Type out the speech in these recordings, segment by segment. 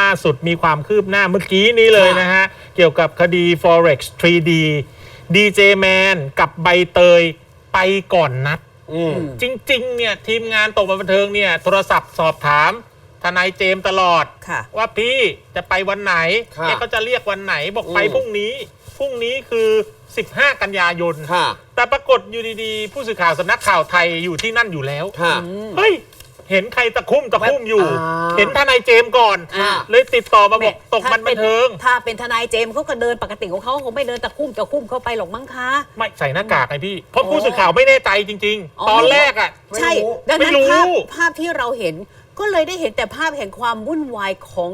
ล่าสุดมีความคืบหน้าเมื่อกี้นี้เลยนะฮะ เกี่ยวกับคดี Forex 3D DJ Man กับใบเตยไปก่อนนัดอืมจริง ๆ เนี่ย ทีมงานตกมาบันเทิงเนี่ย โทรศัพท์สอบถามทนายเจมส์ตลอดค่ะว่าพี่จะไปวันไหนค่ะเนี่ยเขาจะเรียกวันไหนบอกไปอืมพรุ่งนี้พรุ่งนี้คือ 15 กันยายนค่ะแต่ปรากฏอยู่ดีๆ ผู้สื่อข่าวสำนักข่าวไทยอยู่ที่นั่นอยู่แล้วค่ะเฮ้ย เห็นใครตะคุ่มตะคุ่มอยู่ อ่าเห็นทนายเจมส์ก่อน อ่า เลยติดต่อมาบอกแหตกมันบันเทิง ถ้าเป็นทนายเจมส์เขาก็เดินปกติของเขาคงไม่เดินตะคุ่มตะคุ่มเข้าไปหรอกมั้งคะ ไม่ใส่หน้ากากไงพี่เพราะผู้สื่อข่าวไม่แน่ใจจริง อ๋อ ๆ ตอนแรกอะไม่ใช่รู้ดังนั้นไม่รู้ ภาพภาพที่เราเห็นก็เลยได้เห็นแต่ภาพแห่งความวุ่นวายของ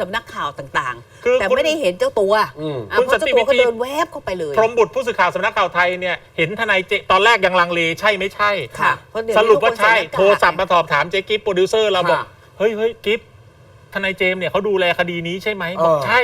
สำนักข่าวต่างคือๆ แต่คุณไม่ได้เห็นเจ้าตัวอืมอะคุณเพราะสันเจ้าติตัววิก็ธี เดินแวบเข้าไปเลยพรหมบุตรผู้สื่อข่าวสำนักข่าวไทยเนี่ยเห็นทนายเจตอนแรกยังลังเลใช่ไม่ใช่ ค่ะเพราะเดี๋ยวสรุปว่าใช่นี้ทุกคนใส่หน้ากากโทรศัพท์มาสอบถามเจ๊กิฟต์โปรดิวเซอร์เราบอก ค่ะ เฮ้ยเฮ้ยกิฟต์ทนายเจมส์เนี่ยเขาดูแลคดีนี้ใช่ไหมบอกเออ ใช่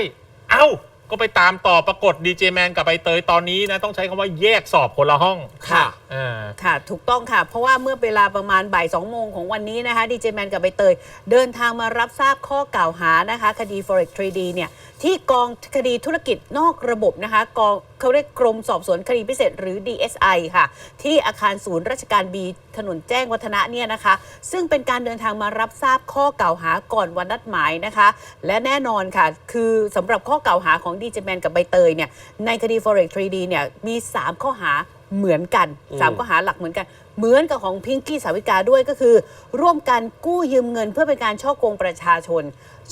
เอ้า ก็ไปตามต่อปรากฏดีเจแมนกับใบเตยตอนนี้นะต้องใช้คำว่าแยกสอบคนละห้องค่ะ อ่า ค่ะ ถูกต้องค่ะ เพราะว่าเมื่อเวลาประมาณบ่าย2โมงของวันนี้นะคะดีเจแมนกับใบเตย เดินทางมารับทราบข้อกล่าวหานะคะ คดี Forex 3D เนี่ย ที่กองคดีธุรกิจนอกระบบนะคะกอง เขาเรียกกรมสอบสวนคดีพิเศษหรือ DSI ค่ะ ที่อาคารศูนย์ราชการบีถนนแจ้งวัฒนะเนี่ยนะคะ ซึ่งเป็นการเดินทางมารับทราบข้อกล่าวหาก่อนวันนัดหมายนะคะ และแน่นอนค่ะ คือสำหรับข้อกล่าวหาของดีเจแมนกับใบเตยเนี่ยในคดี Forex 3D เนี่ยมี 3 ข้อหาเหมือนกัน 3 ข้อหาหลักเหมือนกัน เหมือนกับของพิงกี้สาวิกาด้วยก็คือ ร่วมกันกู้ยืมเงิน เพื่อเป็นการช่อโกงประชาชน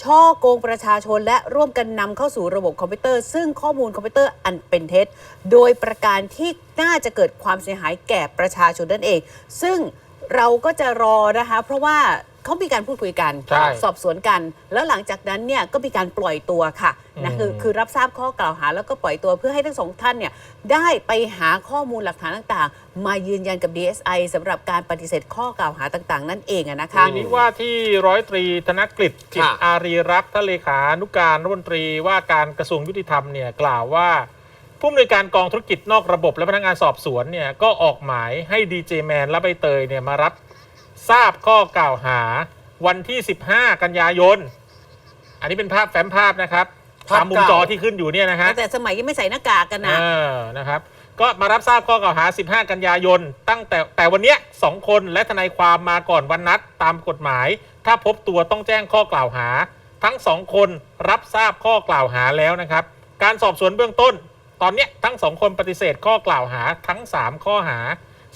ช่อโกงประชาชน และร่วมกันนำเข้าสู่ระบบคอมพิวเตอร์ ซึ่งข้อมูลคอมพิวเตอร์อันเป็นเท็จ โดยประการที่น่าจะเกิดความเสียหายแก่ประชาชนนั่นเอง ซึ่งเราก็จะรอนะคะ เพราะว่า เขามีการพูดคุยกัน ใช่สอบสวนกัน แล้วหลังจากนั้นเนี่ยก็มีการปล่อยตัวค่ะนะอืมคือคือรับทราบข้อกล่าวหาแล้วก็ปล่อยตัวเพื่อให้ทั้งสองท่านเนี่ยได้ไปหาข้อมูลหลักฐานต่างๆ มายืนยันกับ DSI สำหรับการปฏิเสธข้อกล่าวหาต่างๆ นั่นเองอะนะคะ ทีนี้ว่าที่ร้อยตรีธนกฤษกิจค่ะ อารีรักษ์ท่านเลขานุการรัฐมนตรีว่าการกระทรวงยุติธรรมเนี่ยกล่าวว่า ผู้อำนวยการกองธุรกิจนอกระบบและพนักงานสอบสวนเนี่ยก็ออกหมายให้ดีเจแมนและใบเตยเนี่ยมารับ ทราบข้อกล่าวหาวันที่ 15 กันยายน อันนี้เป็นภาพแฟ้มภาพนะครับภาพตามมุมเก่าจอที่ขึ้นอยู่เนี่ยนะฮะแต่สมัยยังไม่ใส่หน้ากากกันนะ เออนะครับ ก็มารับทราบข้อกล่าวหา 15 กันยายน ตั้งแต่แต่วันเนี้ยสองคนและทนายความมาก่อนวันนัดตามกฎหมาย ถ้าพบตัวต้องแจ้งข้อกล่าวหา ทั้งสองคนรับทราบข้อกล่าวหาแล้วนะครับ การสอบสวนเบื้องต้น ตอนเนี้ยทั้งสองคนปฏิเสธข้อกล่าวหาทั้ง 3 ข้อหา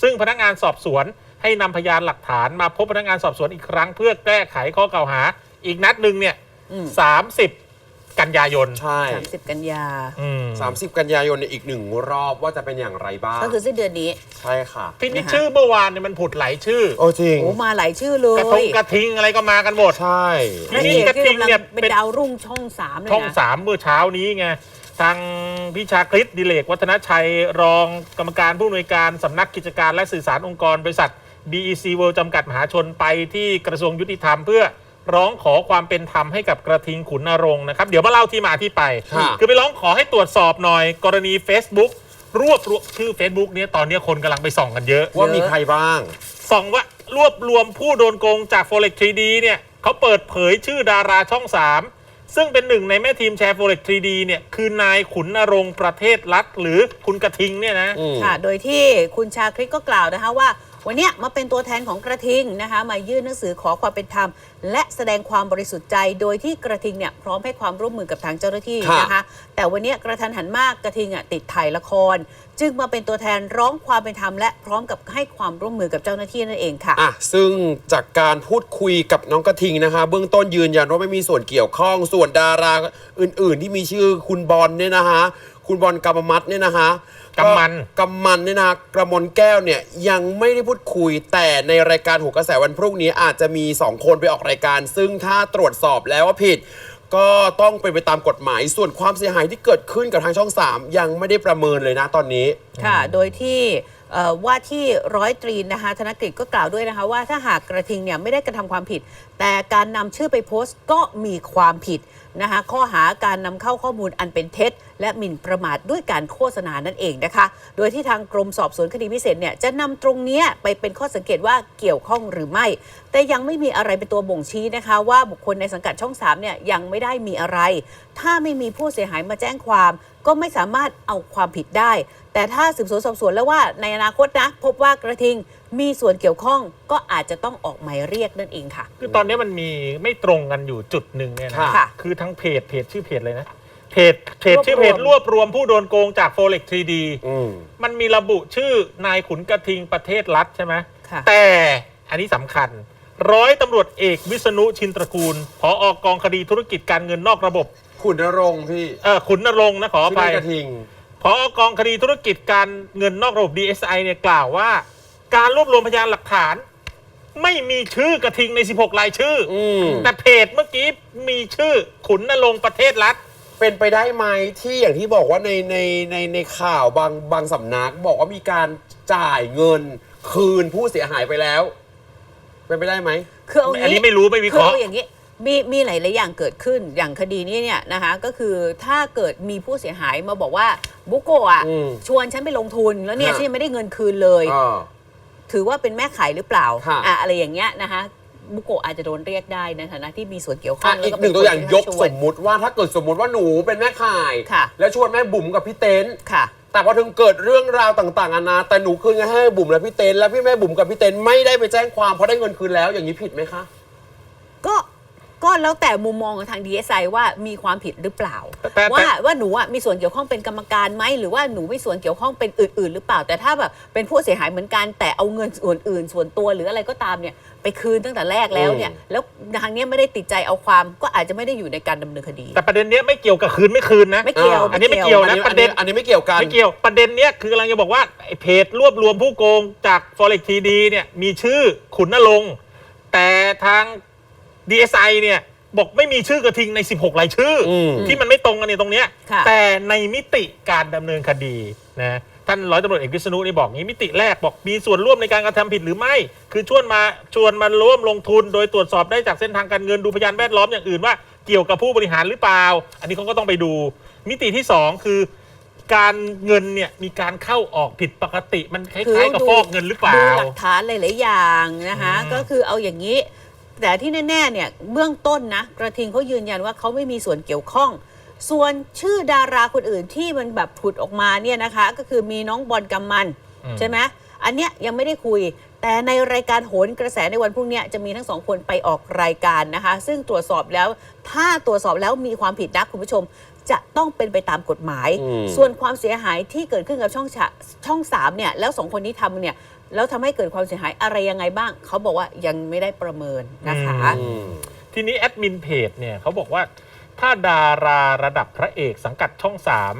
ซึ่งพนักงานสอบสวน ให้นำพยานหลักฐานมาพบพนักงานสอบสวนอีกครั้ง เพื่อแก้ไขข้อกล่าวหา อีกนัดหนึ่งเนี่ยอืมสามสิบกันยายนใช่30 กันยา อืม30กันยายนในอีกหนึ่งรอบว่าจะเป็นอย่างไรบ้างก็คือสิ้นเดือนนี้ ใช่ค่ะทีนี้นะคะชื่อเมื่อวานเนี่ยมันผุดหลายชื่อ โอ้จริง โอ้มาหลายชื่อเลกระทงยกระทิงอะไรก็มากันหมด ใช่พระทีเอนี้กกระที่ทิงกำลังเนี่ยเป็นเป็นดาวรุ่งช่องสามเลยช่องนะสามเมื่อเช้านี้ไง ทางพิชาคริสดิเลกวัฒนชัย รองกรรมการผู้อำนวยการสำนักกิจการและสื่อสารองค์กรบริษัท BEC World จำกัดมหาชนไปที่กระทรวงยุติธรรมเพื่อร้องขอความเป็นธรรมให้กับกระทิงขุนนรงค์นะครับเดี๋ยวมาเล่าที่มาที่ไป ค่ะ คือไปร้องขอให้ตรวจสอบหน่อย กรณี Facebook รวบรวมชื่อ Facebook เนี่ยตอนนี้คนกำลังไปส่องกันเยอะ ว่ามีใครบ้าง ส่องว่ารวบรวมผู้โดนโกงจาก Forex 3D เนี่ยเขาเปิดเผยชื่อดาราช่อง 3 ซึ่งเป็นหนึ่งในแม่ทีมแชร์ Forex 3D เนี่ยคือนายขุนนรงค์ประเทศรัฐหรือคุณกระทิงเนี่ยนะอืมค่ะ โดยที่คุณชาคริตก็กล่าวนะคะว่า วันนี้มาเป็นตัวแทนของกระทิงนะคะมายื่นหนังสือขอความเป็นธรรม และแสดงความบริสุทธิ์ใจ โดยที่กระทิงเนี่ยพร้อมให้ความร่วมมือกับทางเจ้าหน้าที่นะคะ แต่วันนี้กระทันหันมากกระทิงอะติดถ่ายละคร จึงมาเป็นตัวแทนร้องความเป็นธรรมและพร้อมกับให้ความร่วมมือกับเจ้าหน้าที่นั่นเองค่ะ อะซึ่งจากการพูดคุยกับน้องกระทิงนะคะ เบื้องต้นยืนยันว่าไม่มีส่วนเกี่ยวข้องส่วนดาราอื่น ๆ ที่มีชื่อคุณบอลเนี่ยนะคะ คุณบอลกำมมัดเนี่ยนะคะ กำมันกำมันเนี่ยนะคะกระมวลแก้วเนี่ยยังไม่ได้พูดคุยแต่ในรายการหัวกระแสวันพรุ่งนี้อาจจะมี 2 คนไปออกรายการ ซึ่งถ้าตรวจสอบแล้วว่าผิด ก็ต้องเป็นไปตามกฎหมาย ส่วนความเสียหายที่เกิดขึ้นกับทางช่อง 3 ยังไม่ได้ประเมินเลยนะตอนนี้ ค่ะ โดยที่เอ่อว่าที่ร้อยตรีนะคะธนกฤษก็กล่าวด้วยนะคะว่าถ้าหากกระทิงเนี่ยไม่ได้กระทำความผิด แต่การนำชื่อไปโพสต์ก็มีความผิด นะคะข้อหาการนำเข้าข้อมูลอันเป็นเท็จ และหมิ่นประมาทด้วยการโฆษณานั่นเองนะคะ โดยที่ทางกรมสอบสวนคดีพิเศษเนี่ยจะนำตรงนี้ไปเป็นข้อสังเกตว่าเกี่ยวข้องหรือไม่ แต่ยังไม่มีอะไรเป็นตัวบ่งชี้นะคะ ว่าบุคคลในสังกัดช่อง3เนี่ยยังไม่ได้มีอะไร ถ้าไม่มีผู้เสียหายมาแจ้งความ ก็ไม่สามารถเอาความผิดได้ แต่ถ้าสืบสวนสอบสวนแล้วว่าในอนาคตนะพบว่ากระทิง มีส่วนเกี่ยวข้องก็อาจจะต้องออกหมายเรียกนั่นเองค่ะ คือตอนนี้มันมีไม่ตรงกันอยู่จุดหนึ่งเนี่ยนะค่ะคือทั้งเพจเพจชื่อเพจเลยนะเพจเพจชื่อเพจรรววบบรรววมมผู้โดนโกงจาก Forex 3D อืม มันมีระบุชื่อนายขุนกระทิงประเทศรัฐใช่ไหมค่ะ แต่อันนี้สำคัญ ร้อยตำรวจเอกวิษณุชินตระกูลผออกองคดีธุรกิจการเงินนอกระบบขุนนรงค์พี่เออขุนนรงค์นะขออชื่อภันายยกระทิง พอกองคดีธุรกิจการเงินนอกระบบ DSI เนี่ยกล่าวว่า การรวบรวมพยานหลักฐาน ไม่มีชื่อกระทิงใน 16 รายชื่อออืมแต่เพจเมื่อกี้มีชื่อขุนนรงค์ประเทศรัฐ เป็นไปได้ไหมที่อย่างที่บอกว่าในในในในข่าวบางบางสำนักบอกว่ามีการจ่ายเงินคืนผู้เสียหายไปแล้ว เป็นไปได้ไหม คือเอาอันนี้ไม่รู้ไม่วิเคราะห์คือเอาอย่างนี้มีมีหลายๆอย่างเกิดขึ้นอย่างคดีนี้เนี่ยนะคะก็คือถ้าเกิดมีผู้เสียหายมาบอกว่าบุโกะอะอืมชวนฉันไปลงทุนแล้วเนี่ยฮะ ฉันยังไม่ได้เงินคืนเลย อ่า ถือว่าเป็นแม่ขายหรือเปล่าค่ะ อะอะไรอย่างเงี้ยนะคะบุโกะอาจจะโดนเรียกได้ในฐานะที่มีส่วนเกี่ยวข้ออะงอีกแล้หนึ่งเป็ตัวอย่างคนยที่กให้ชสวนมมุติว่าถ้าเกิดสมมุติว่าหนูเป็นแม่ข่าย ค่ะแล้วชวนแม่บุ๋มกับพี่เต้น ค่ะ แต่พอถึงเกิดเรื่องราวต่างๆนานาแต่หนูคืนเงินให้บุ๋มและพี่เต้น แล้วพี่แม่บุ๋มกับพี่เต้นไม่ได้ไปแจ้งความเพราะได้เงินคืนแล้วอย่างนี้ผิดไหมคะ ก็ ก็แล้วแต่มุมมองของทาง DSI ว่ามีความผิดหรือเปล่า แต่แต่ ว่าว่าหนูอะมีส่วนเกี่ยวข้องเป็นกรรมการไหมหรือว่าหนูมีส่วนเกี่ยวข้องเป็นอื่น ๆ หรือเปล่า แต่ถ้าแบบเป็นผู้เสียหายเหมือนกันแต่เอาเงินส่วนอื่น ส่วนตัวหรืออะไรก็ตามเนี่ยไปคืนตั้งแต่แรกแล้วเนี่ยอืมแล้วทางเนี้ยไม่ได้ติดใจเอาความก็อาจจะไม่ได้อยู่ในการดำเนินคดี แต่ประเด็นเนี้ยไม่เกี่ยวกับคืนไม่คืนนะ ไม่เกี่ยวอ่าอันนี้ไม่เกี่ยว อันนี้ประเด็นอันนี้ไม่เกี่ยวกัน ไม่เกี่ยวประเด็นเนี้ยคือกำลังจะบอกว่าไอ้เพจรวบรวมผู้โกงจาก Forex 3D เนี่ยมีชื่อขุนนรงค์แต่ทาง DSI เนี่ยบอกไม่มีชื่อกระทิงใน 16 รายชื่ออม ที่มันไม่ตรงกันในตรงเนี้ยค่ะ แต่ในมิติการดำเนินคดีนะท่านร้อยตำรวจเอกวิษณุนี่บอกงี้มิติแรกบอกมีส่วนร่วมในการกระทำผิดหรือไม่ คือชวนมาชวนมาร่วมลงทุน โดยตรวจสอบได้จากเส้นทางการเงินดูพยานแวดล้อมอย่างอื่นว่าเกี่ยวกับผู้บริหารหรือเปล่า อันนี้เขาก็ต้องไปดู มิติที่สองคือการเงินเนี่ยมีการเข้าออกผิดปกติมันคล้ายๆกับฟอกเงินหรือเปล่า ดูหลักฐานหลาย ๆ อย่างนะคะ อืมก็คือเอาอย่างนี้ แต่ที่แน่ๆเนี่ยเบื้องต้นนะกระทิงเขายืนยันว่าเขาไม่มีส่วนเกี่ยวข้อง ส่วนชื่อดาราคนอื่นที่มันแบบผุดออกมาเนี่ยนะคะ ก็คือมีน้องบอลกำมันอืมใช่ไหมอันเนี้ยยังไม่ได้คุย แต่ในรายการโหนกระแสในวันพรุ่งเนี้ยจะมีทั้งสองคนไปออกรายการนะคะ ซึ่งตรวจสอบแล้วถ้าตรวจสอบแล้วมีความผิดนะคุณผู้ชม จะต้องเป็นไปตามกฎหมายอืมส่วนความเสียหายที่เกิดขึ้นกับช่องฉะช่องสามเนี่ยแล้วสองคนนี้ทำเนี่ย แล้วทำให้เกิดความเสียหายอะไรยังไงบ้าง เขาบอกว่ายังไม่ได้ประเมินนะคะ อืมทีนี้แอดมินเพจเนี่ยเขาบอกว่า ถ้าดาราระดับพระเอกสังกัดช่องสาม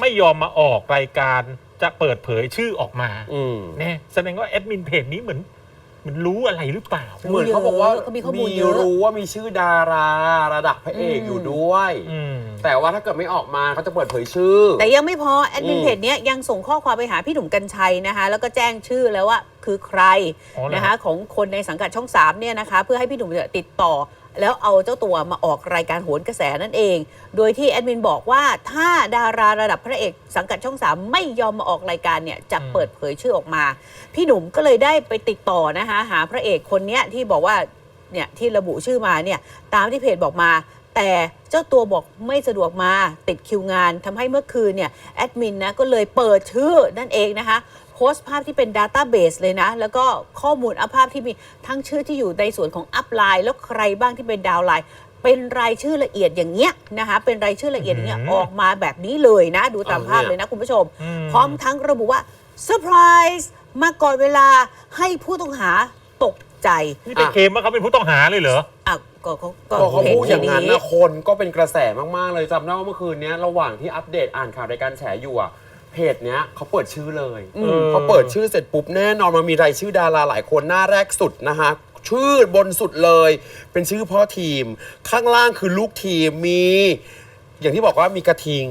ไม่ยอมมาออกรายการจะเปิดเผยชื่อออกมาอืม เนี่ยแสดงว่าแอดมินเพจนี้เหมือนเห มือนรู้อะไรหรือเปล่า เหมือนเขาบอกว่าเขามีข้อมูลเยอะ รู้ว่ามีชื่อดาราระดับพระเอกอืมอยู่ด้วย อืม แต่ว่าถ้าเกิดไม่ออกมาเขาจะเปิดเผยชื่อ แต่ยังไม่พอแอดมินอืม เพจเนี้ยยังส่งข้อความไปหาพี่หนุ่มกัญชัยนะคะ แล้วก็แจ้งชื่อแล้วว่าคือใครอ๋อเหรอ นะคะของคนในสังกัดช่องสามเนี่ยนะคะ เพื่อให้พี่หนุ่มเนี่ยติดต่อ แล้วเอาเจ้าตัวมาออกรายการโหนกระแสนั่นเอง โดยที่แอดมินบอกว่าถ้าดาราระดับพระเอกสังกัดช่องสามไม่ยอมมาออกรายการเนี่ยจะเปิดเผยชื่อออกมา พี่หนุ่มก็เลยได้ไปติดต่อนะคะหาพระเอกคนเนี้ยที่บอกว่าเนี่ยที่ระบุชื่อมาเนี่ยตามที่เพจบอกมา แต่เจ้าตัวบอกไม่สะดวกมาติดคิวงานทำให้เมื่อคืนเนี่ยแอดมินนะก็เลยเปิดชื่อนั่นเองนะคะ โพสต์ภาพที่เป็น Database เลยนะ แล้วก็ข้อมูลอัพภาพที่มีทั้งชื่อที่อยู่ในส่วนของอัพไลน์แล้วใครบ้างที่เป็นดาวน์ไลน์เป็นรายชื่อละเอียดอย่างเงี้ยนะคะเป็นรายชื่อละเอียดอย่างเงี้ยอืมออกมาแบบนี้เลยนะ ดูตามเอาภาพเนี่ยเลยนะคุณผู้ชมอืมพร้อมทั้งระบุว่าเซอร์ไพรส์มาก่อนเวลาให้ผู้ต้องหาตกใจนี่เป็นเคมว่าเขาเป็นผู้ต้องหาเลยเหรออะก็เขาก็พอเขาพูดพจอย่างนั้นนะคนก็เป็นกระแสมาก ๆ เลยจำได้ว่าเมื่อคืนเนี้ยระหว่างที่อัปเดตอ่านข่าวรายการแฉอยู่อะ เพจเนี้ยเขาเปิดชื่อเลยอืมเขาเปิดชื่อเสร็จปุ๊บแน่นอนมันมีรายชื่อดาราหลายคนหน้าแรกสุดนะฮะชื่อบนสุดเลย เป็นชื่อพ่อทีม ข้างล่างคือลูกทีมมี อย่างที่บอกว่ามีกระทิง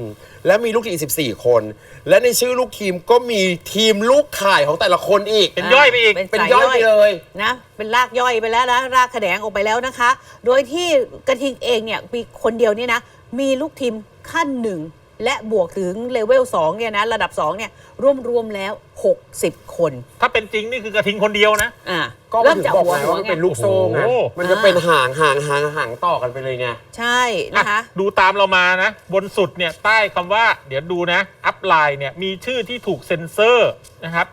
และมีลูกทีมอีก14 คน และในชื่อลูกทีมก็มีทีมลูกข่ายของแต่ละคนอีก เป็นย่อยไปอีก เป็นเป็นสายย่อยไปเลยนะ เป็นรากย่อยไปแล้วนะรากแขนงออกไปแล้วนะคะ โดยที่กระทิงเองเนี่ยมีคนเดียวเนี่ยนะ มีลูกทีมขั้นหนึ่ง และบวกถึงเลเวล2เนี่ยนะระดับ2เนี่ยรวมรวมๆแล้ว 60 คน ถ้าเป็นจริงนี่คือกระทิงคนเดียวนะ อ่าก็เริ่มถึงจากบอกหัวไงหัวว่ามันไงเป็นลูกโซ่ไงโอ้โห มันจะเป็นห่างห่างห่างห่างต่อกันไปเลยไง ใช่นะคะ อะดูตามเรามานะ บนสุดเนี่ยใต้คำว่าเดี๋ยวดูนะ อัพไลน์เนี่ยมีชื่อที่ถูกเซ็นเซอร์นะครับ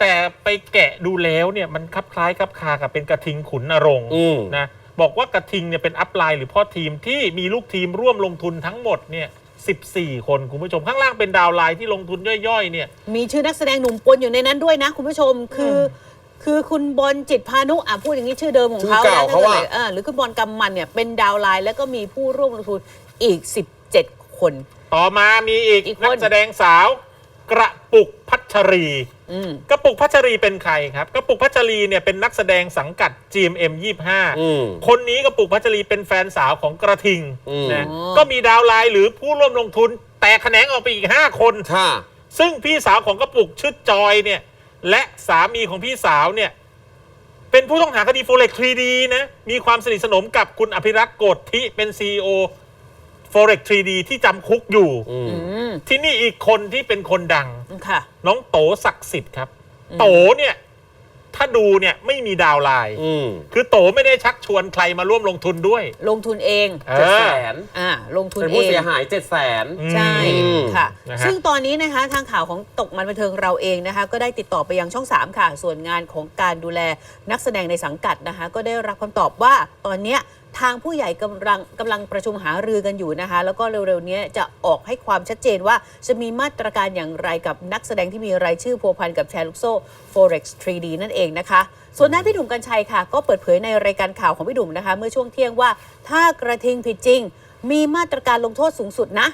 แต่ไปแกะดูแล้วเนี่ยมันคลับคล้ายคลับคากับเป็นกระทิงขุนนรงค์อืม นะบอกว่ากระทิงเนี่ยเป็นอัพไลน์หรือพ่อทีมที่มีลูกทีมร่วมลงทุนทั้งหมดเนี่ย 14 คนคุณผู้ชมข้างล่างเป็นดาวน์ไลน์ที่ลงทุนย่อยๆเนี่ย มีชื่อนักแสดงหนุ่มปนอยู่ในนั้นด้วยนะ คุณผู้ชมคืออคือคุณบอลจิตพานุอะพูดอย่างนี้ชื่อเดิมของเขาชื่อเก่านะเขาอะเออหรือคุณบอลกำมันเนี่ยเป็นดาวน์ไลน์แล้วก็มีผู้ร่วมลงทุนอีก 17 คน ต่อมามีอีกอีกคน นักแสดงสาว กระปุกพัชรี อืม กระปุกพัชรีเป็นใครครับ กระปุกพัชรีเนี่ยเป็นนักแสดงสังกัด GMM อืม 25คนนี้กระปุกพัชรีเป็นแฟนสาวของกระทิงอืม นะอ๋อก็มีดาวน์ไลน์หรือผู้ร่วมลงทุน แต่แขนงออกไปอีก 5 คน ค่ะ ซึ่งพี่สาวของกระปุกชื่อจอยเนี่ยและสามีของพี่สาวเนี่ยเป็นผู้ต้องหาคดีโฟเล็ก 3D นะ มีความสนิทสนมกับคุณอภิรักษ์โกฏที่เป็น CEO Forex 3D ที่จำคุกอยู่อืมอืมที่นี่อีกคนที่เป็นคนดัง ค่ะ น้องโตศักดิ์สิทธิ์ครับ โตเนี่ย ถ้าดูเนี่ยไม่มีดาวน์ไลน์อืมคือโตไม่ได้ชักชวนใครมาร่วมลงทุนด้วย ลงทุนเองเอเจ็ดอ แสนอ่าลงทุนเป็นเอผู้ง เสียหายเจ็ดแสน ใช่อืม ค่ะ นะฮะ ซึ่งตอนนี้นะคะทางข่าวของตกมันบันเทิงเราเองนะคะ ก็ได้ติดต่อไปยังช่อง 3 ค่ะ ส่วนงานของการดูแลนักแสดงในสังกัดนะคะ ก็ได้รับคำตอบว่าตอนเนี้ย ทางผู้ใหญ่กำลังกำลังประชุมหารือกันอยู่นะคะ แล้วก็เร็วๆนี้จะออกให้ความชัดเจนว่าจะมีมาตรการอย่างไรกับนักแสดงที่มีรายชื่อพัวพันกับแชร์ลูกโซ่ Forex 3D นั่นเองนะคะ ส่วนด้านพี่ดุ่มกัญชัยค่ะ ก็เปิดเผยในรายการข่าวของพี่ดุ่มนะคะ เมื่อช่วงเที่ยงว่าถ้ากระทิงผิดจริง มีมาตรการลงโทษสูงสุดนะ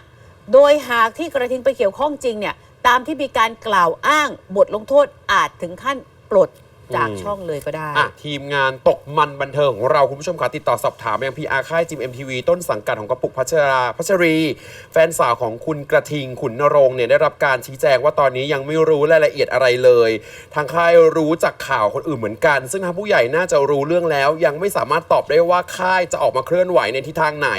โดยหากที่กระทิงไปเกี่ยวข้องจริงเนี่ยตามที่มีการกล่าวอ้างบทลงโทษอาจถึงขั้นปลด จากอืมช่องเลยก็ได้ อะทีมงานตกมันบันเทิงของเราคุณผู้ชมคะติดต่อสอบถามไปยังพีอาค่ายจิมเอ็มทีวีต้นสังกัดของกระปุกพัชราพัชรี แฟนสาวของคุณกระทิงขุนนรงค์เนี่ยได้รับการชี้แจงว่าตอนนี้ยังไม่รู้รายละเอียดอะไรเลย ทางค่ายรู้จากข่าวคนอื่นเหมือนกัน ซึ่งทางผู้ใหญ่น่าจะรู้เรื่องแล้ว ยังไม่สามารถตอบได้ว่าค่ายจะออกมาเคลื่อนไหวในทิศทางไหน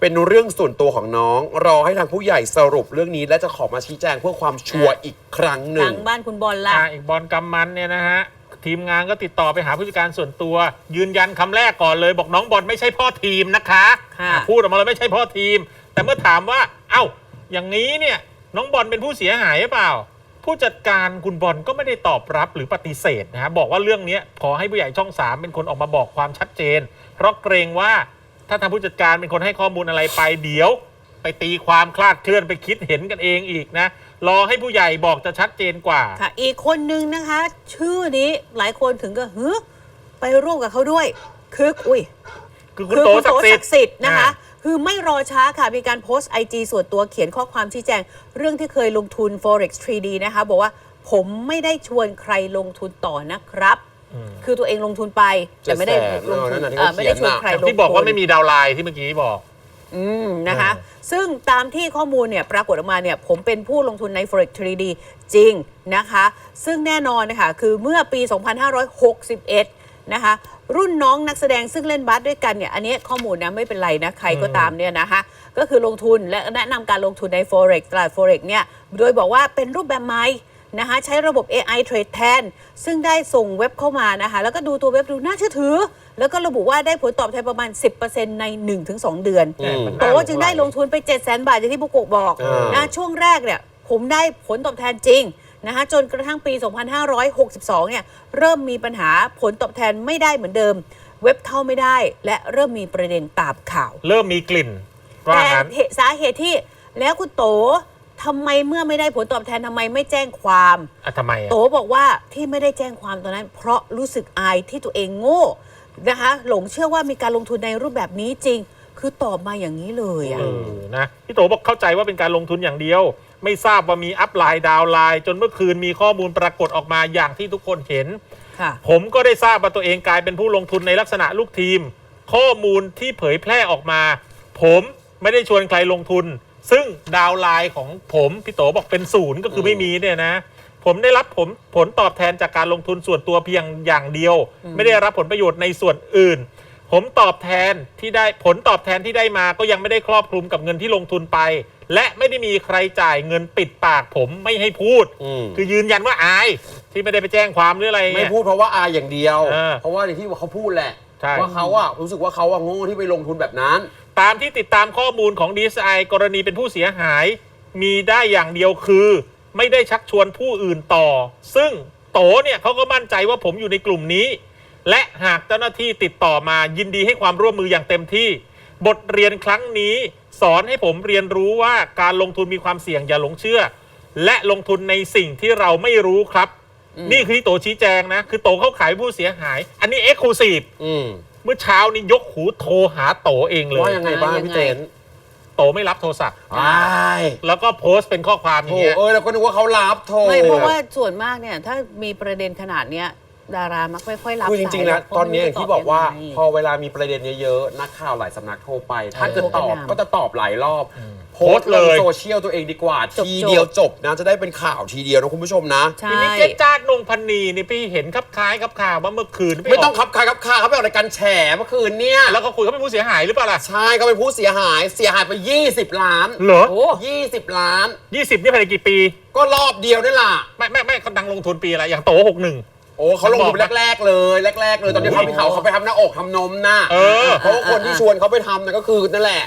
เป็นเรื่องส่วนตัวของน้อง รอให้ทางผู้ใหญ่สรุปเรื่องนี้ และจะขอมาชี้แจงเพื่อความชัวร์อีกครั้งหนึ่ทางงบ้านคุณบอลล่ะ อ่าอีกบอลกำมันเนี่ยนะฮะ ทีมงานก็ติดต่อไปหาผู้จัดการส่วนตัว ยืนยันคำแรกก่อนเลย บอกน้องบอลไม่ใช่พ่อทีมนะคะค่ะอะพูดออกมาเลยไม่ใช่พ่อทีม แต่เมื่อถามว่า เอ้า อย่างนี้เนี่ยน้องบอลเป็นผู้เสียหายหรือเปล่า ผู้จัดการคุณบอลก็ไม่ได้ตอบรับหรือปฏิเสธนะฮะบอกว่าเรื่องเนี้ยขอให้ผู้ใหญ่ช่องสามเป็นคนออกมาบอกความชัดเจน เพราะเกรงว่าถ้าทางผู้จัดการเป็นคนให้ข้อมูลอะไรไปเดี๋ยว ไปตีความคลาดเคลื่อนไปคิดเห็นกันเองอีกนะ รอให้ผู้ใหญ่บอกจะชัดเจนกว่า ค่ะอีกคนนึงนะคะ ชื่อนี้หลายคนถึงก็ฮึไปร่วมกับเขาด้วยคืออุ้ยคือคุณคือโตคุณศัโตกดิ์สิทศักธิ์ดิ์สิทธิ์ นะคะอ่าคือไม่รอช้าค่ะ มีการโพสต์ไอจส่วนตัวเขียนข้อความชี้แจง เรื่องที่เคยลงทุน forex 3D นะคะ บอกว่าผมไม่ได้ชวนใครลงทุนต่อนะครับ คือตัวเองลงทุนไป แต่ไม่ได้700,000ลงทุนเออนั่นน่ะที่เอ่อเขาไม่ได้ชวนเขียนน่ะใครลงทุนที่บอกว่าไม่มีดาวน์ไลน์ที่เมื่อกี้บอก อืมนะคะอ่าซึ่งตามที่ข้อมูลเนี่ยปรากฏออกมาเนี่ยผมเป็นผู้ลงทุนใน forex 3D จริงนะคะ ซึ่งแน่นอนนะคะคือเมื่อปี 2561 นะคะ รุ่นน้องนักแสดงซึ่งเล่นบาสด้วยกันเนี่ยอันนี้ข้อมูลนะไม่เป็นไรนะ ใครก็ตามเนี่ยนะคะก็คือลงทุนและแนะนำการลงทุนใน forex ตลาด forex เนี่ยโดยบอกว่าเป็นรูปแบบใหม่ นะคะใช้ระบบ AI Trade แทน ซึ่งได้ส่งเว็บเข้ามานะคะ แล้วก็ดูตัวเว็บดูน่าเชื่อถือ แล้วก็ระบุว่าได้ผลตอบแทนประมาณ 10%ใน 1-2 เดือนอืม โตจึงได้ลงทุนไป 7 0 0 0 0 0 บาทอย่างที่บุกโกะบอกอ่าน นะช่วงแรกเนี่ยผมได้ผลตอบแทนจริงนะคะจนกระทั่งปี 2562 เนี่ยเริ่มมีปัญหาผลตอบแทนไม่ได้เหมือนเดิม เว็บเข้าไม่ได้ และเริ่มมีประเด็นตามข่าว เริ่มมีกลิ่นว่าแต่งั้น เหตุสาเหตุที่แล้วคุณโต ทำไมเมื่อไม่ได้ผลตอบแทนทำไมไม่แจ้งความ อะทำไมอะ โตบอกว่าที่ไม่ได้แจ้งความตอนนั้น เพราะรู้สึกอายที่ตัวเองโง่นะคะ หลงเชื่อว่ามีการลงทุนในรูปแบบนี้จริง คือตอบมาอย่างนี้เลยอะ เออนะพี่โตบอกเข้าใจว่าเป็นการลงทุนอย่างเดียว ไม่ทราบว่ามีอัพไลน์ดาวน์ไลน์จนเมื่อคืนมีข้อมูลปรากฏออกมาอย่างที่ทุกคนเห็น ค่ะ ผมก็ได้ทราบว่าตัวเองกลายเป็นผู้ลงทุนในลักษณะลูกทีม ข้อมูลที่เผยแพร่ออกมา ผมไม่ได้ชวนใครลงทุน ซึ่งดาวน์ไลน์ของผมพี่โตบอกเป็นศูนย์ก็คือไม่มีเนี่ยนะ ผมได้รับผลผลตอบแทนจากการลงทุนส่วนตัวเพียงอย่างเดียว ไม่ได้รับผลประโยชน์ในส่วนอื่น ผมตอบแทนที่ได้ผลตอบแทนที่ได้มาก็ยังไม่ได้ครอบคลุมกับเงินที่ลงทุนไป และไม่ได้มีใครจ่ายเงินปิดปากผมไม่ให้พูด อืม คือยืนยันว่าอายที่ไม่ได้ไปแจ้งความหรืออะไรไม่เนี่ย พูดเพราะว่าอายอย่างเดียว เออ เพราะว่าอย่างที่เขาพูดแหละ ใช่ ว่าเขาอะรู้สึกว่าเขาอะโง่ที่ไปลงทุนแบบนั้น ตามที่ติดตามข้อมูลของดีไซกรณีเป็นผู้เสียหาย มีได้อย่างเดียวคือ ไม่ได้ชักชวนผู้อื่นต่อ ซึ่งโตเนี่ยเขาก็มั่นใจว่าผมอยู่ในกลุ่มนี้ และหากเจ้าหน้าที่ติดต่อมายินดีให้ความร่วมมืออย่างเต็มที่ บทเรียนครั้งนี้ สอนให้ผมเรียนรู้ว่าการลงทุนมีความเสี่ยงอย่าหลงเชื่อ และลงทุนในสิ่งที่เราไม่รู้ครับ นี่คือที่โตชี้แจงนะ คือโตเขาขายผู้เสียหาย อันนี้เอ็กซ์คลูซีฟอืมเมื่อเช้านี้ยกหูโทรหาโตเองเลยว่ายังไงบ้างอ่ายังไงพี่เจนโตไม่รับโทรศัพท์อายแล้วก็โพสต์เป็นข้อความอโถย่างเงี้ย เออเราก็นึกว่าเขารับโถ ไม่เพราะว่าส่วนมากเนี่ยถ้ามีประเด็นขนาดเนี้ย ดารามักไม่ค่อยรับคือจริงๆสานะยหกตอนนี้อย่างที่บอกว่าเพระไม่รู้จะพอเวลามีประเด็นเยอะๆนักข่าวหลายสำนักโทรไป ถ้าเกิดตอบโทรกระหน่ำก็จะตอบหลายรอบ โพโพสสต์ต์ลเลงยโซเชียลตัวเองดีกว่าจบทีๆเดียวจบนะจะได้เป็นข่าวทีเดียวนะคุณผู้ชมนะใช่ทีนี้เจ๊จ้านงพันนีนี่พี่เห็นครับคล้ายครับข่าวว่าเมื่อคืนปไม่ต้องกขับคายขับคาเขาไปออกรายการแฉเมื่อคืนเนี่ยแล้วก็คุยเขาเป็นผู้เสียหายหรือเปล่าล่ะใช่เขาเป็นผู้เสียหายเสียหายไป 20 ล้านเหรอโอ้20 ล้านยี่สิบนี่ภายในกี่ปี ก็รอบเดียวนี่ล่ะไม่ไม่ไม่เขาดังลงทุนปีอะไรอย่างโตหกหนึ่ง โอ้เขาลงทุนแรก ๆ เลยแรก ๆ เลยตอนนี้เขามีข่าวเขาไปทำหน้าอกทำนมนะเออ เพราะว่าคนที่ชวนเขาไปทำนะก็คือนั่นแหละ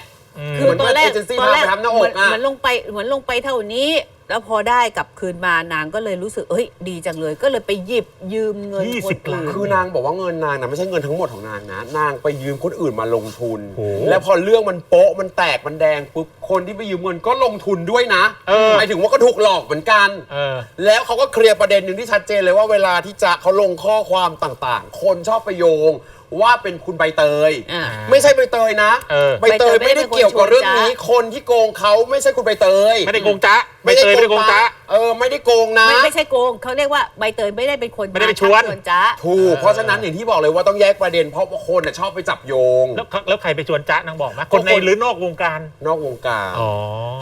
คือตอนแรกเหมือนว่า agency ตอนแรกพาไปทำหน้าอกเหมือนอะ เหมือนลงไปเหมือนลงไปเท่านี้ แล้วพอได้กลับคืนมานางก็เลยรู้สึกเอ้ย ดีจังเลย ก็เลยไปหยิบยืมเงินยี่คสินบล้านอื่น คือนางบอกว่าเงินนางนะไม่ใช่เงินทั้งหมดของนางนะ นางไปยืมคนอื่นมาลงทุน โอ้แล้วพอเรื่องมันโป๊ะมันแตกมันแดงปุ๊บคนที่ไปยืมเงินก็ลงทุนด้วยนะเออ หมายถึงว่าก็ถูกหลอกเหมือนกัน เออ แล้วเขาก็เคลียร์ประเด็นหนึ่งที่ชัดเจนเลยว่าเวลาที่จะเขาลงข้อความต่างๆ คนชอบไปโยง ว่าเป็นคุณใบเตย อ่า ไม่ใช่ใบเตยนะเออ ใบเตยไม่ได้เกี่ยวกับเรื่องนี้ คนที่โกงเขาไม่ใช่คุณใบเตยไม่ได้โกงจ้าไม่เตยไม่ได้โกงจ้าเออไม่ได้โกงนะ ไม่ไม่ใช่โกงเขาเรียกว่าใบเตยไม่ได้เป็นคนไม่ได้ไปาชวนชักจ้าถูกเพราะฉะนั้นอย่างที่บอกเลยว่าต้องแยกประเด็นเพราะว่าคนน่ะชอบไปจับโยง แล้วแล้วใครไปชวนจ้านางบอกไหมคนในหรือนอกวงการ นอกวงการอ๋อ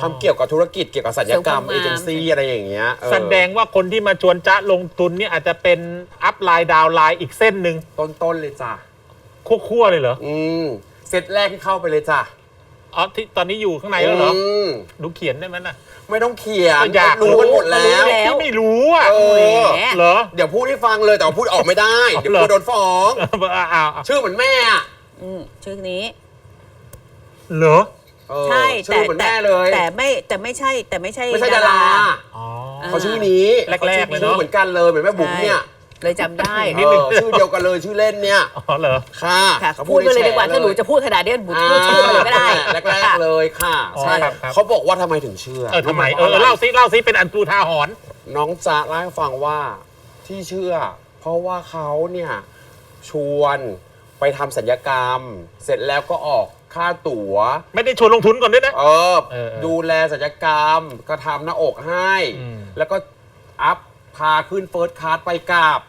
ทำเกี่ยวกับธุรกิจเกี่ยวกับสัญญกรรมเสริเอมความงามเจนซี่อะไรอย่างเงี้ยเออแสดงว่าคนที่มาชวนจ้าลงทุนเนี่ยอาจจะเป็นอัพไลน์ดาวน์ไลน์อีกเส้นหนึ่งต้นๆเลยจ้ะ คั่วๆเลยเหรออืมเซตแรกที่เข้าไปเลยจ้ะอ๋อที่ตอนนี้อยู่ข้างในแล้วเหรอมดูเขียนได้ไหมน่ะ ไม่ต้องเขียนก็อยากรู้กันหมดแล้วแล้วพี่ไม่รู้อะเออแหมเหรอ เดี๋ยวพูดให้ฟังเลยแต่ว่าพูดออกไม่ได้อ๋อเดี๋ยวเหรอกลัวโดนฟ้องอ้าวอ้าวอ้าวชื่อเหมือนแม่อะอืมชื่อนี้ เหรอเออใช่ชื่แต่อเหมือนแต่แม่เลย แต่ไม่แต่ไม่ใช่แต่ไม่ใช่ไม่ใช่ดารา อ๋อ เขาชื่อนี้แรกๆเลยเนอะ ชื่อเหมือนกันเลยเหมือนแม่บุ๋มเนี่ย เลยจำได้นิดนึงเออชื่อเดียวกันเลยชื่อเล่นเนี่ยอ๋อเหรอ ค่ะค่ะเขาพูดไปเลยให้ดีกว่าแฉถ้าหนูจะพูดขนาดนี้บุตรพูดชื่อมาเลยก็ได้แรกๆเลยค่ะอ๋อใช่ครับครับ เขาบอกว่าทำไมถึงเชื่อเออทำไมเออเล่าซิเล่าซิเป็นอันตูทาหรณ์น้องจ๊ะเล่าให้ฟังว่าที่เชื่อ เพราะว่าเขาเนี่ยชวนไปทำสัญญกรรม เสร็จแล้วก็ออกค่าตั๋ว ไม่ได้ชวนลงทุนก่อนด้วยนะ เออ เออเออดูแลสัญญกรรม ก็ทำหน้าอกให้ อืม แล้วก็อัพพาขึ้นเฟิร์สคลาสไปกลับเส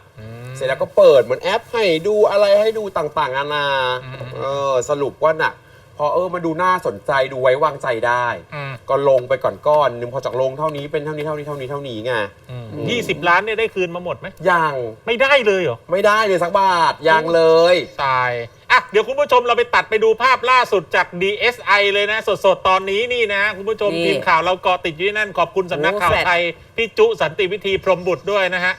ร็จแล้วก็เปิดเหมือนแอปให้ดูอะไรให้ดูต่างๆนานาอืมเออสรุปว่าน่ะ พอเออมาดูน่าสนใจดูไว้วางใจได้ อืม ก็ลงไปก่อนก้อนหนึงพอจากลงเท่านี้เป็นเท่านี้เท่านี้เท่านี้เท่านี้ไงยี่สิบล้านเนี่ยได้คืนมาหมดไหมยังไม่ได้เลยเหรอ ไม่ได้เลยสักบาทยังเลย ตาย อะ เดี๋ยวคุณผู้ชมเราไปตัดไปดูภาพล่าสุดจาก DSI เลยนะ สดๆ ตอนนี้นี่นะ คุณผู้ชมนี่ ทีมข่าวเราเกาะติดอยู่ที่นั่น ขอบคุณสำนักโอ้ข่าวแฟลชไทยพี่จุสันติวิธีพรหมบุตรด้วยนะฮะ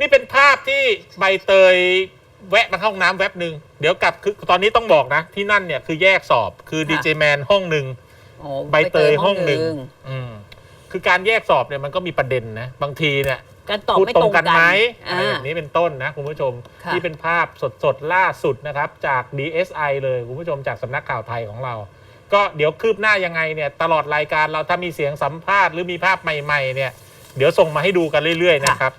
นี่เป็นภาพที่ใบเตยแวะมาเข้าห้องน้ำแวบหนึ่งเดี๋ยวกลับคือตอนนี้ต้องบอกนะ ที่นั่นเนี่ยคือแยกสอบคือดีเจแมนห้องหนึ่งโอ้ใบเตยห้องหนึ่ง อืมคือการแยกสอบเนี่ยมันก็มีประเด็นนะบางทีเนี่ย การตอบพูดไม่ตรตรงงกักันนไหมอ่าอะไรแบบนี้เป็นต้นนะคุณผู้ชมค่ะ ที่เป็นภาพสดๆ ล่าสุดนะครับ จาก DSI เลยคุณผู้ชมจากสำนักข่าวไทยของเรา ก็เดี๋ยวคืบหน้ายังไงเนี่ย ตลอดรายการเราถ้ามีเสียงสัมภาษณ์หรือมีภาพใหม่ ๆ เนี่ย เดี๋ยวส่งมาให้ดูกันเรื่อย ๆ นะครับ